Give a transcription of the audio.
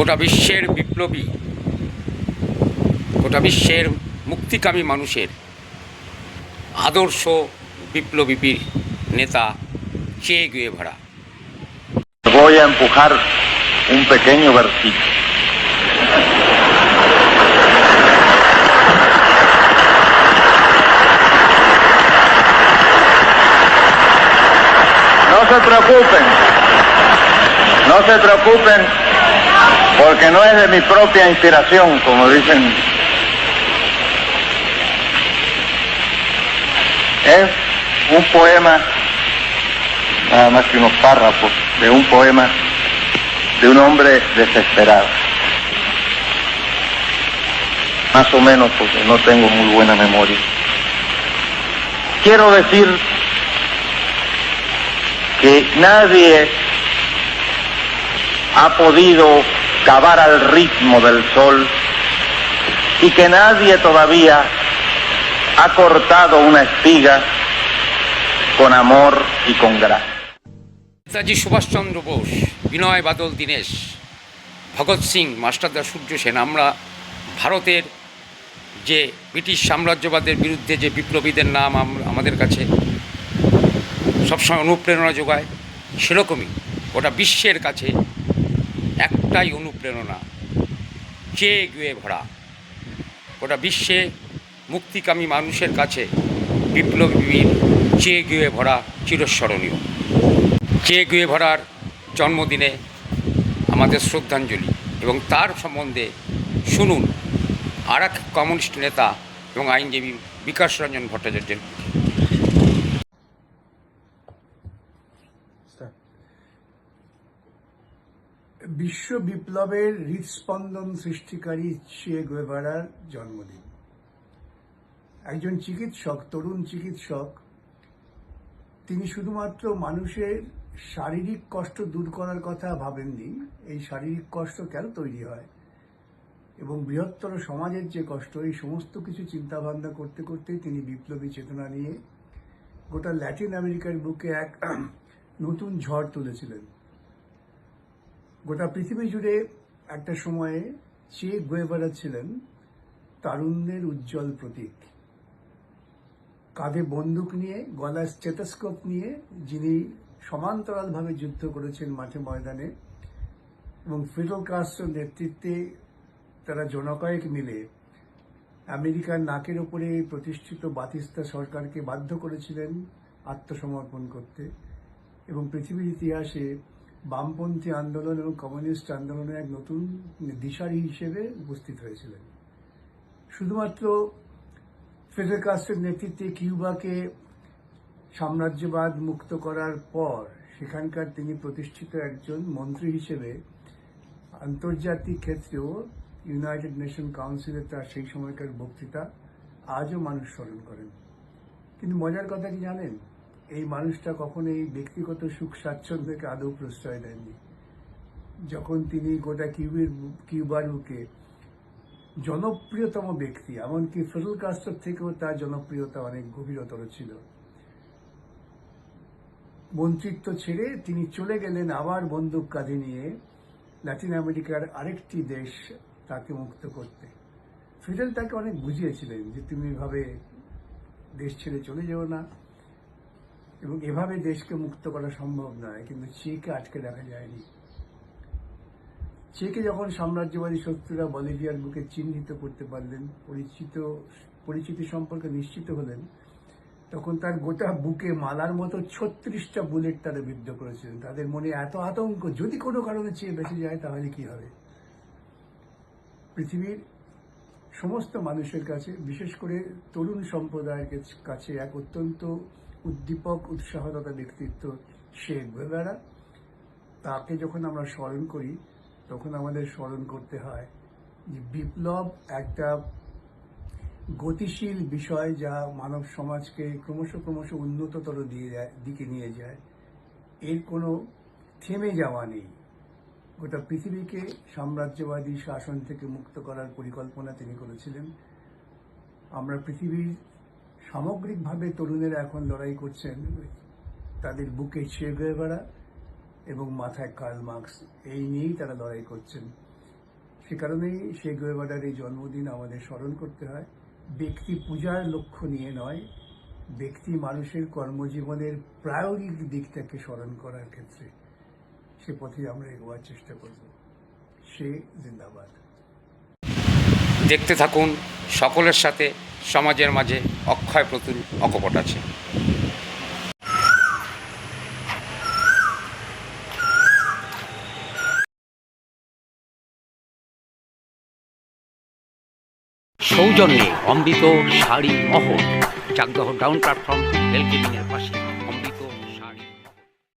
গোটা বিশ্বের বিপ্লবী গোটা বিশ্বের মুক্তিকামী মানুষের আদর্শ বিপ্লবী নেতা চে গিয়ে ভরা No se preocupen, no se preocupen. Porque no es de mi propia inspiración, como dicen. Es un poema nada más que unos párrafos de un poema de un hombre desesperado. Más o menos porque no tengo muy buena memoria. Quiero decir que nadie ha podido cavar al ritmo del sol y que nadie todavía ha cortado una espiga con amor y con gracia. Netaji Subhash Chandra Bose, Binoy Badal Dinesh, Bhagat Singh মাস্টারদা সূর্য সেন, আমরা ভারতের যে British সাম্রাজ্যবাদের বিরুদ্ধে যে বিপ্লবীদের নাম আমাদের কাছে সবসময় অনুপ্রেরণা যোগায়, সেরকমই গোটা বিশ্বের কাছে একটাই অনুপ্রেরণা চে গুয়ে ভরা গোটা বিশ্বে মুক্তিকামী মানুষের কাছে বিপ্লবীর চে গুয়ে ভরা চিরস্মরণীয়। চে গুয়েভারার জন্মদিনে আমাদের শ্রদ্ধাঞ্জলি এবং তার সম্বন্ধে শুনুন আর এক কমিউনিস্ট নেতা এবং আইনজীবী বিকাশ রঞ্জন ভট্টাচার্যের বিশ্ব বিপ্লবের হৃদস্পন্দন সৃষ্টিকারী চে গুয়েভারার জন্মদিন। একজন চিকিৎসক, তরুণ চিকিৎসক, তিনি শুধুমাত্র মানুষের শারীরিক কষ্ট দূর করার কথা ভাবেননি, এই শারীরিক কষ্ট কেন তৈরি হয়? এবং বৃহত্তর সমাজের যে কষ্ট, এই সমস্ত কিছু চিন্তা ভাবনা করতে করতেই তিনি বিপ্লবী চেতনা নিয়ে গোটা ল্যাটিন আমেরিকার বুকে এক নতুন ঝড় তুলেছিলেন। গোটা পৃথিবী জুড়ে একটা সময়ে চে গুয়েভারা ছিলেন তারুণ্যের উজ্জ্বল প্রতীক। কাঁধে বন্দুক নিয়ে, গলায় স্টেথোস্কোপ নিয়ে যিনি সমান্তরালভাবে যুদ্ধ করেছেন মাঠে ময়দানে এবং ফিডেল কাস্ট্রোর নেতৃত্বে তারা জনকয়েক মিলে আমেরিকার নাকের ওপরে প্রতিষ্ঠিত বাতিস্তা সরকারকে বাধ্য করেছিলেন আত্মসমর্পণ করতে এবং পৃথিবীর ইতিহাসে বামপন্থী আন্দোলন এবং কমিউনিস্ট আন্দোলনের এক নতুন দিশারি হিসেবে উপস্থিত হয়েছিলেন। শুধুমাত্র ফেডেল কাস্টের নেতৃত্বে কিউবাকে সাম্রাজ্যবাদ মুক্ত করার পর সেখানকার তিনি প্রতিষ্ঠিত একজন মন্ত্রী হিসেবে আন্তর্জাতিক ক্ষেত্রেও ইউনাইটেড নেশন কাউন্সিলে তার সেই সময়কার বক্তৃতা আজও মানুষ স্মরণ করেন। কিন্তু মজার কথা কি জানেন? এই মানুষটা কখনো এই ব্যক্তিগত সুখ স্বাচ্ছন্দ্যকে আদৌ প্রশ্রয় দেননি। যখন তিনি গোটা কিউবের কিউবার বুকে জনপ্রিয়তম ব্যক্তি, এমনকি ফেডেল কাস্ট্রোর থেকেও তার জনপ্রিয়তা অনেক গভীরতর ছিল। মন্ত্রিত্ব ছেড়ে তিনি চলে গেলেন আবার বন্দুক কাঁধে নিয়ে ল্যাটিন আমেরিকার আরেকটি দেশ তাকে মুক্ত করতে। ফিডেল তাকে অনেক বুঝিয়েছিলেন যে তুমি এভাবে দেশ ছেড়ে চলে যেও না। এবং এভাবে দেশকে মুক্ত করা সম্ভব নয়, কিন্তু চেকে আটকে রাখা যায়নি। চেকে যখন সাম্রাজ্যবাদী শত্রুরা বলিভিয়ার বুকে চিহ্নিত করতে পারলেন, পরিচিত, পরিচিতি সম্পর্কে নিশ্চিত হলেন, তখন তার গোটা বুকে মালার মতো ছত্রিশটা বুলেট তারা বিদ্ধ করেছিলেন। তাদের মনে এত আতঙ্ক, যদি কোনো কারণে চেয়ে বেঁচে যায়, তাহলে কি হবে? পৃথিবীর সমস্ত মানুষের কাছে, বিশেষ করে তরুণ সম্প্রদায়ের কাছ- এক অত্যন্ত উদ্দীপক, উৎসাহদাতা ব্যক্তিত্ব শেখ গুয়েভারা তাকে যখন আমরা স্মরণ করি, তখন আমাদের স্মরণ করতে হয় যে বিপ্লব একটা গতিশীল বিষয় যা মানব সমাজকে ক্রমশ ক্রমশ উন্নততর দিয়ে যায়, দিকে নিয়ে যায়। এর কোনো থেমে যাওয়া নেই। গোটা পৃথিবীকে সাম্রাজ্যবাদী শাসন থেকে মুক্ত করার পরিকল্পনা তিনি করেছিলেন। আমরা পৃথিবীর সামগ্রিকভাবে তরুণেরা এখন লড়াই করছেন তাদের বুকে ছেয়ে বেড়া এবং মাথায় কার্ল মার্কস এই নিয়েই তারা লড়াই করছেন। সে কারণেই সেই গোয়েবাডার এই জন্মদিন আমাদের স্মরণ করতে হয়। ব্যক্তি পূজার লক্ষ্য নিয়ে নয়, ব্যক্তি মানুষের কর্মজীবনের প্রায়োগিক দিকটাকে স্মরণ করার ক্ষেত্রে সে পথে আমরা এগোয়ার চেষ্টা করব। সে জিন্দাবাদ। দেখতে থাকুন সকলের সাথে সমাজের মাঝে অক্ষয় প্রতুল অকপট আছে। সৌজন্যে অমৃত শাড়ি মহল চাকদহ ডাউন প্ল্যাটফর্ম রেল কেবিনের পাশে।